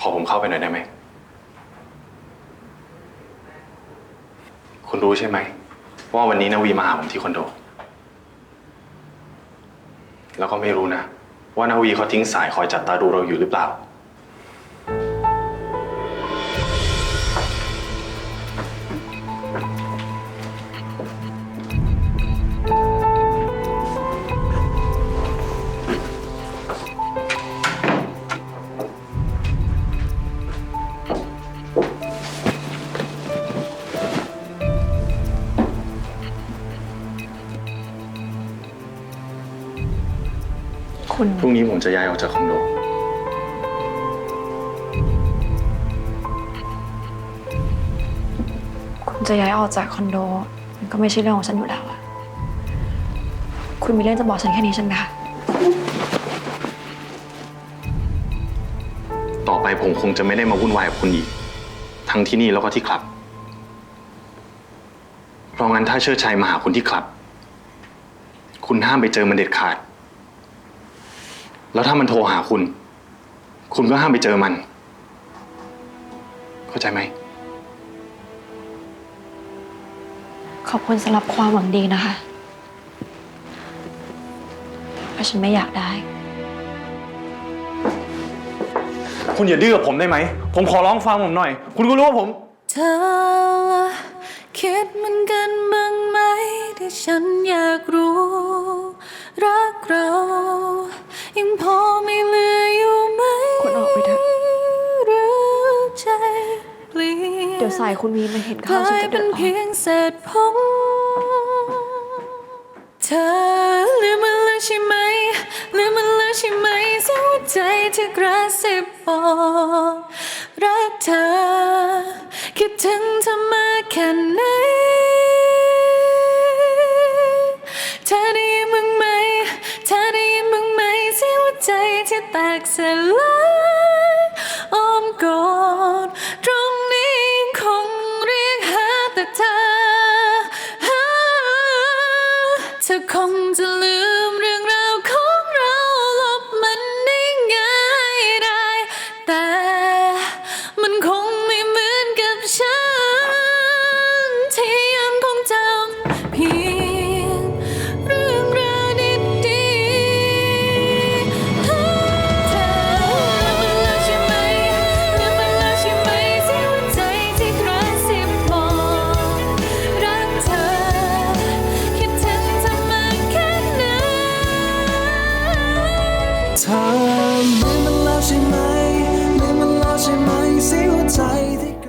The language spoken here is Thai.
ขอผมเข้าไปหน่อยได้ไหม คุณรู้ใช่ไหม ว่าวันนี้นาวีมาหาผมที่คอนโด แล้วก็ไม่รู้นะ ว่านาวีเขาทิ้งสายคอยจับตาดูเราอยู่หรือเปล่า คุณ พรุ่งนี้ผมจะย้ายออกจากคอนโด คุณจะย้ายออกจากคอนโด มันก็ไม่ใช่เรื่องของฉันอยู่แล้วอะคุณมีเรื่องจะบอกฉันแค่นี้ใช่ไหมคะ ต่อไปผมคงจะไม่ได้มาวุ่นวายกับคุณอีก ทั้งที่นี่แล้วก็ที่คลับ เพราะงั้นถ้าเชิดชัยมาหาคุณที่คลับ คุณห้ามไปเจอมันเด็ดขาด แล้วถ้ามันโทรหาคุณ คุณก็ห้ามไปเจอมัน เข้าใจไหม ขอบคุณสำหรับความหวังดีนะคะเพราะฉันไม่อยากได้ คุณอย่าดื้อกับผมได้ไหม ผมขอร้องฟังผมหน่อย คุณก็รู้ว่าผม เธอคิดเหมือนกันบ้างไหมที่ฉันอยากรู้รั ยนเดี๋ยวสายคุณวีมาเห็นกเข้าลาฉันยจะเป็เดือนดร้อเพีนยงเศษผมเธอลืมมันแล้วใช่ไหมลืมมันแล้วใช่ไหมเสียงหัวใจที่กระซิบบอกรักเธอ คิดถึงเธอมากแค่ไหนเธอได้ยินมึงไหมเธอได้ยินมึงไหมเสียงหัวใจที่แตกสลาย เธอเธอคงจะลื ลืมมันแล้วใช่ไหมลืมมันแล้วใช่ไหมสีหัวใจที่